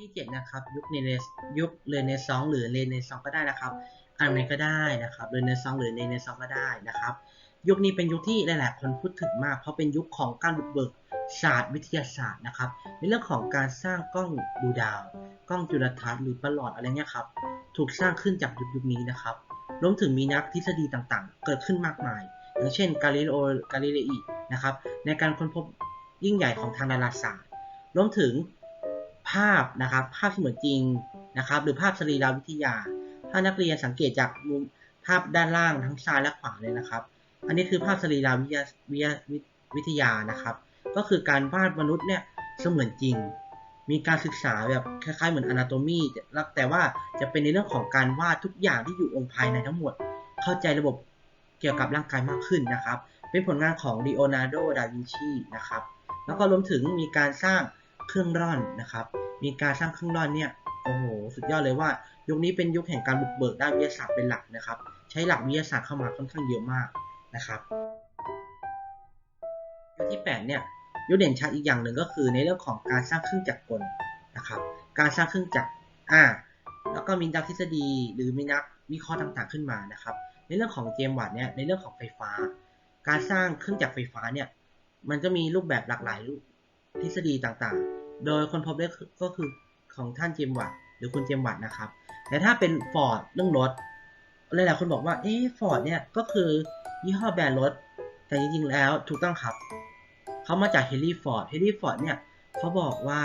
ที่ 7 นะครับยุคเรเนยุคเรเนซองหรือเรเนซองก็ได้นะครับอันไหนก็ได้นะครับเรเนซองหรือเรเนซองก็ได้นะครับ ยุคนี้เป็นยุคที่หลาย ๆ คนพูดถึงมาก เพราะเป็นยุคของการบุกเบิกศาสตร์วิทยาศาสตร์นะครับ ในเรื่องของการสร้างกล้องดูดาว กล้องจุลทรรศน์หรือประหลอดอะไรเงี้ยครับถูกสร้างขึ้นจากยุคยุคนี้นะครับรวมถึงมีนักทฤษฎีต่างๆ เกิดขึ้นมากมาย อย่างเช่นกาลิเลโอกาลิเลอีนะครับในการค้นพบยิ่งใหญ่ของทางดาราศาสตร์รวมถึง ภาพนะครับ ภาพที่เหมือนจริงนะครับ หรือภาพสรีรวิทยา ถ้านักเรียนสังเกตจากมุมภาพด้านล่างทั้งซ้ายและขวาเลยนะครับ อันนี้คือภาพสรีรวิทยาวิทยาวิทยานะครับ ก็คือการวาดมนุษย์เนี่ยเสมือนจริง มีการศึกษาแบบคล้ายๆเหมือนอนาโตมีแต่ว่าจะเป็นในเรื่องของการวาดทุกอย่างที่อยู่องค์ภายในทั้งหมด เข้าใจระบบเกี่ยวกับร่างกายมากขึ้นนะครับ เป็นผลงานของ Leonardo da Vinci นะครับ แล้วก็รวมถึงมีการสร้าง เครื่องร่อนนะครับ มีการสร้างเครื่องร่อนเนี่ยโอ้โหสุดยอดเลยว่า ยุคนี้เป็นยุคแห่งการบุกเบิกด้านวิทยาศาสตร์เป็นหลักนะครับ ใช้หลักวิทยาศาสตร์เข้ามาค่อนข้างเยอะมากนะครับยุคที่8เนี่ยยุคเด่นชัดอีกอย่างหนึ่งก็คือในเรื่องของการสร้างเครื่องจักรกลนะครับ การสร้างเครื่องจักรอ่าแล้วก็มีนักทฤษฎีหรือมีนักวิเคราะห์ต่างๆขึ้นมานะครับ ในเรื่องของเจมส์วัตเนี่ยในเรื่องของไฟฟ้า การสร้างเครื่องจักรไฟฟ้าเนี่ยมันก็มีรูปแบบหลากหลายทฤษฎีต่างๆ โดยคนพบได้ก็คือของท่านเจมวัตหรือคุณเจมวัตนะครับ แต่ถ้าเป็นฟอร์ดเรื่องรถหลายๆคนบอกว่าเอ๊ะฟอร์ดเนี่ยก็คือยี่ห้อแบรนด์รถ แต่จริงๆแล้วถูกต้องครับ เขามาจากเฮนรี่ฟอร์ดเฮนรี่ฟอร์ดเนี่ยเขาบอกว่า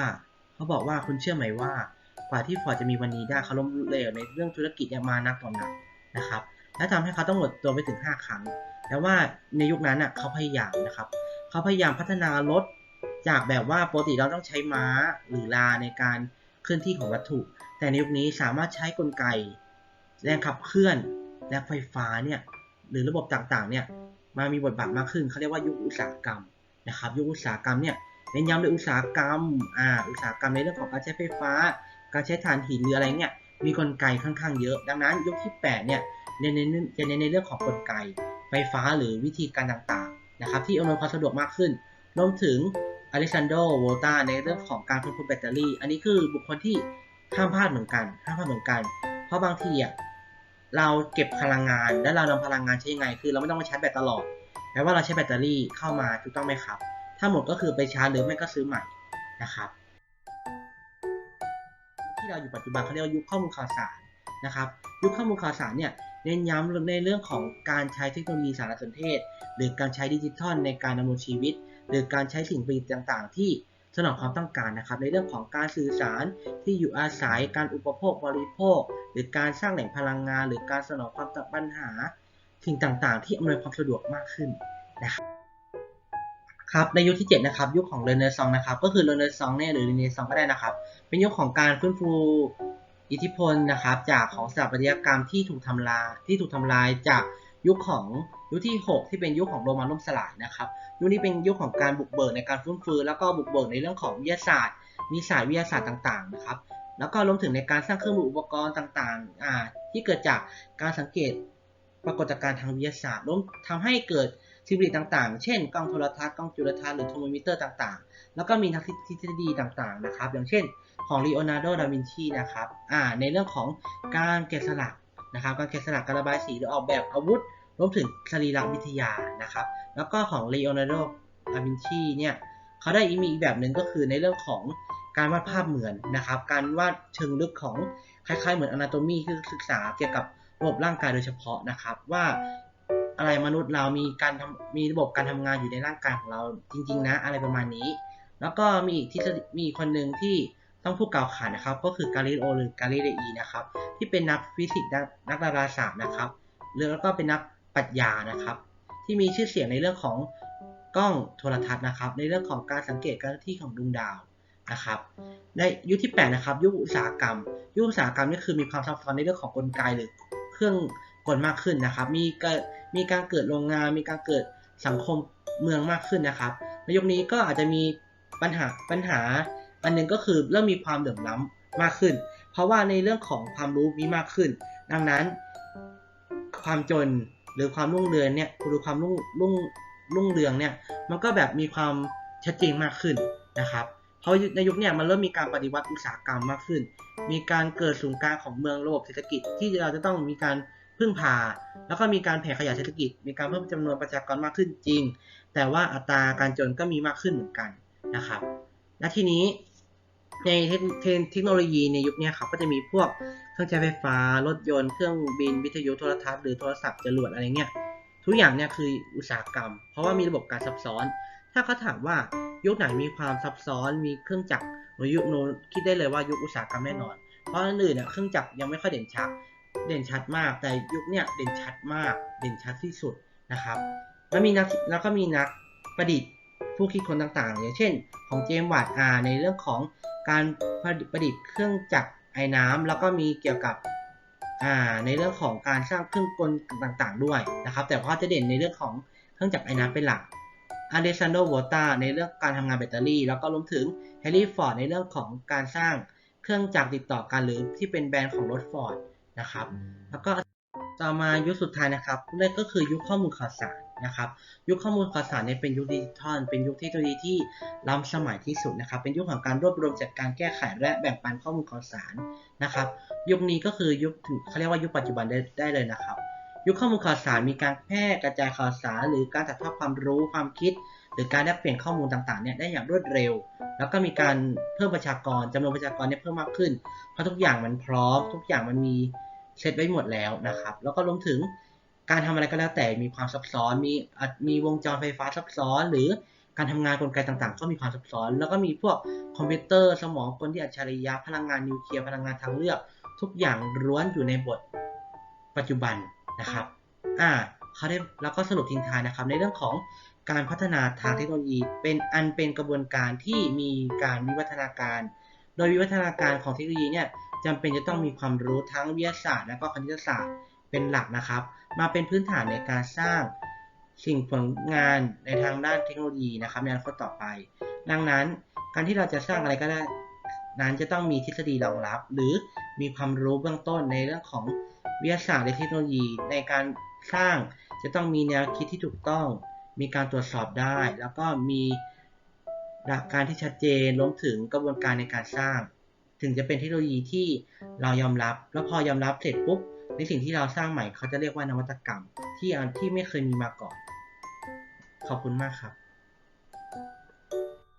เขาบอกว่าคุณเชื่อไหมว่ากว่าที่ฟอร์ดจะมีวันนี้ได้เขาล้มเหลวในเรื่องธุรกิจเนี่ยมานักต่อนนักนะครับ และทำให้เขาต้องหมดตัวไปถึง 5 ครั้งแต่ว่าในยุคนั้นน่ะเขาพยายามนะครับ เขาพยายามพัฒนารถ จากแบบว่าปกติเราต้องใช้ม้าหรือลาในการเคลื่อนที่ของวัตถุ แต่ในยุคนี้สามารถใช้กลไกแรงขับเคลื่อนและไฟฟ้าเนี่ยหรือระบบต่างๆเนี่ยมามีบทบาทมากขึ้นเขาเรียกว่ายุคอุตสาหกรรมนะครับยุคอุตสาหกรรมเนี่ยเน้นย้ำในอุตสาหกรรมอ่าอุตสาหกรรมในเรื่องของการใช้ไฟฟ้า การใช้ถ่านหินหรืออะไรเนี่ยมีกลไกค่อนข้างเยอะ ดังนั้นยุคที่ 8 เนี่ยเน้นในจะเน้นในเรื่องของกลไก ไฟฟ้าหรือวิธีการต่างๆนะครับที่อำนวยความสะดวกมากขึ้นรวมถึง อเล็กซานโดโวลตาในเรื่องของการค้นพบแบตเตอรี่ อันนี้คือบุคคลที่ห้ามพลาดเหมือนกันห้ามพลาดเหมือนกัน เพราะบางทีอะเราเก็บพลังงานและเรานำพลังงานใช้ยังไง คือเราไม่ต้องมาใช้แบตตลอดแปลว่าเราใช้แบตเตอรี่เข้ามาถูกต้องไหมครับ ถ้าหมดก็คือไปชาร์จหรือไม่ก็ซื้อใหม่นะครับ ที่เราอยู่ปัจจุบันเขาเรียกว่ายุคข้อมูลข่าวสารนะครับยุคข้อมูลข่าวสารเนี่ยเน้นย้ำในเรื่องของการใช้เทคโนโลยีสารสนเทศ หรือการใช้ดิจิทัลในการดำรงชีวิต หรือการใช้สิ่งประดิษฐ์ต่างๆ ที่สนองความต้องการนะครับ ในเรื่องของการสื่อสารที่อยู่อาศัยการอุปโภคบริโภค หรือการสร้างแหล่งพลังงาน หรือการสนองความปัญหาสิ่งต่างๆ ที่อำนวยความสะดวกมากขึ้นนะครับครับในยุคที่7นะครับยุคของเรเนซองนะครับก็คือเรเนซองเนี่ยหรือเรเนซองก็ได้นะครับ เป็นยุคของการฟื้นฟูอิทธิพลนะครับ จากของสถาปัตยกรรมที่ถูกทำลายที่ถูกทำลายจาก ยุคของยุคที่ 6 ที่เป็นยุคของโรมันล่มสลายนะครับยุคนี้เป็นยุคของการบุกเบิกในการฟื้นฟูแล้วก็บุกเบิกในเรื่องของวิทยาศาสตร์ มีสายวิทยาศาสตร์ต่างๆนะครับแล้วก็รวมถึงในการสร้างเครื่องมืออุปกรณ์ต่างๆที่เกิดจากการสังเกตปรากฏการณ์ทางวิทยาศาสตร์รวมทำให้เกิดสิ่งประดิษฐ์ต่างๆ เช่นกล้องโทรทัศน์กล้องจุลทรรศน์หรือโทรโมมิเตอร์ต่างๆ แล้วก็มีนักทฤษฎีต่างๆนะครับ อย่างเช่นของ Leonardo da Vinci นะครับในเรื่องของการแกะสลัก นะครับการแกะสลักการระบายสีหรือออกแบบอาวุธรวมถึงสรีรวิทยานะครับ แล้วก็ของ Leonardo da Vinci เนี่ยเขาได้มีอีกแบบหนึ่งก็คือในเรื่องของการวาดภาพเหมือนนะครับ การวาดเชิงลึกของคล้ายๆ เหมือนอนาโตมีคือศึกษาเกี่ยวกับระบบร่างกายโดยเฉพาะนะครับ ว่าอะไรมนุษย์เรามีการทำมีระบบการทำงานอยู่ในร่างกายของเราจริง ๆ นะ อะไรประมาณนี้ แล้วก็มีอีกที่มีคนหนึ่งที่ ต้องพูดกล่าวขานนะครับ ก็คือกาลิโอหรือกาลิเลอีนะครับ ที่เป็นนักฟิสิกส์นักดาราศาสตร์นะครับแล้วก็เป็นนักปรัชญานะครับ ที่มีชื่อเสียงในเรื่องของกล้องโทรทัศน์นะครับ ในเรื่องของการสังเกตการที่ของดวงดาวนะครับ ในยุคที่ 8 นะครับ ยุคอุตสาหกรรม ยุคอุตสาหกรรมนี่คือมีความซับซ้อนในเรื่องของกลไกหรือเครื่องกลมากขึ้นนะครับ มีเกิดมีการเกิดโรงงาน มีการเกิดสังคมเมืองมากขึ้นนะครับ ในยุคนี้ก็อาจจะมีปัญหาปัญหา อันนึงก็คือเริ่มมีความเหลื่อมล้ำมากขึ้น เพราะว่าในเรื่องของความรู้มีมากขึ้น ดังนั้น ความจนหรือความรุ่งเรืองเนี่ยหรือความรุ่งรุ่งรุ่งเรืองเนี่ยมันก็แบบมีความชัดเจนมากขึ้นนะครับเพราะในยุคเนี่ยมันเริ่มมีการปฏิวัติอุตสาหกรรมมากขึ้น มีการเกิดศูนย์กลางของเมืองระบบเศรษฐกิจที่เราจะต้องมีการพึ่งพา แล้วก็มีการแผ่ขยายเศรษฐกิจ มีการเพิ่มจำนวนประชากรมากขึ้นจริง แต่ว่าอัตราการจนก็มีมากขึ้นเหมือนกันนะครับ และทีนี้ ในเทคโนโลยีในยุคนี้ครับก็จะมีพวกเครื่องใช้ไฟฟ้า รถยนต์ เครื่องบิน วิทยุโทรทัศน์หรือโทรศัพท์จรวดอะไรเงี้ย ทุกอย่างเนี่ยคืออุตสาหกรรม เพราะว่ามีระบบการซับซ้อน ถ้าเขาถามว่ายุคไหนมีความซับซ้อน มีเครื่องจักรหรือยุคโน้นคิดได้เลยว่ายุคอุตสาหกรรมแน่นอน เพราะอันอื่นเนี่ยเครื่องจักรยังไม่ค่อยเด่นชัด เด่นชัดมาก แต่ยุคเนี่ยเด่นชัดมาก เด่นชัดที่สุดนะครับ แล้วมีนักแล้วก็มีนักประดิษฐ์ผู้คิดคนต่างๆ อย่างเช่น ของเจมส์วัตอาในเรื่องของ การประดิษฐ์เครื่องจักรไอ้น้ำแล้วก็มีเกี่ยวกับในเรื่องของการสร้างเครื่องกลต่างๆ ด้วยนะครับ แต่ว่าจะเด่นในเรื่องของเครื่องจักรไอ้น้ำเป็นหลักอเลซานโดโวตาในเรื่องการทำงานแบตเตอรี่ แล้วก็รวมถึงแฮร์รี่ฟอร์ดในเรื่องของการสร้างเครื่องจักรติดต่อกันหรือที่เป็นแบรนด์ของรถฟอร์ดนะครับ แล้วก็ต่อมายุคสุดท้ายนะครับนั่นก็คือยุคข้อมูลข่าวสาร นะครับยุคข้อมูลข่าวสารเนี่ยเป็นยุคดิจิทัลเป็นยุคเทคโนโลยีที่ล้ำสมัยที่สุดนะครับ เป็นยุคของการรวบรวมจัดการแก้ไขและแบ่งปันข้อมูลข่าวสารนะครับ ยุคนี้ก็คือยุคเขาเรียกว่ายุคปัจจุบันได้ได้เลยนะครับ ยุคข้อมูลข่าวสารมีการแพร่กระจายข่าวสาร หรือการถ่ายทอดความรู้ความคิด หรือการแลกเปลี่ยนข้อมูลต่างๆเนี่ยได้อย่างรวดเร็ว แล้วก็มีการเพิ่มประชากรจำนวนประชากรเนี่ยเพิ่มมากขึ้นเพราะทุกอย่างมันพร้อม ทุกอย่างมันมีเซตไว้หมดแล้วนะครับ แล้วก็รวมถึง การทำอะไรก็แล้วแต่มีความซับซ้อน มีมีวงจรไฟฟ้าซับซ้อน หรือการทำงานกลไกต่างๆ ก็มีความซับซ้อน แล้วก็มีพวกคอมพิวเตอร์ สมองกลที่อัจฉริยะพลังงานนิวเคลียร์พลังงานทางเลือก ทุกอย่างล้วนอยู่ในบทปัจจุบันนะครับอ่าเขาได้แล้วก็สรุปทิ้งท้ายนะครับ ในเรื่องของการพัฒนาทางเทคโนโลยี เป็นอันเป็นกระบวนการที่มีการวิวัฒนาการ โดยวิวัฒนาการของเทคโนโลยีเนี่ยจำเป็นจะต้องมีความรู้ทั้งวิทยาศาสตร์และก็คณิตศาสตร์ เป็นหลักนะครับ มาเป็นพื้นฐานในการสร้างสิ่งผลงานในทางด้านเทคโนโลยีนะครับในอนาคตต่อไป ดังนั้นการที่เราจะสร้างอะไรก็ได้นั้นจะต้องมีทฤษฎีรองรับ หรือมีความรู้เบื้องต้นในเรื่องของวิทยาศาสตร์และเทคโนโลยี ในการสร้างจะต้องมีแนวคิดที่ถูกต้อง มีการตรวจสอบได้ แล้วก็มีหลักการที่ชัดเจนรวมถึงกระบวนการในการสร้าง ถึงจะเป็นเทคโนโลยีที่เรายอมรับ แล้วพอยอมรับเสร็จปุ๊บ ในสิ่งที่เราสร้างใหม่เขาจะเรียกว่านวัตกรรม ที่ที่ไม่เคยมีมาก่อน ขอบคุณมากครับ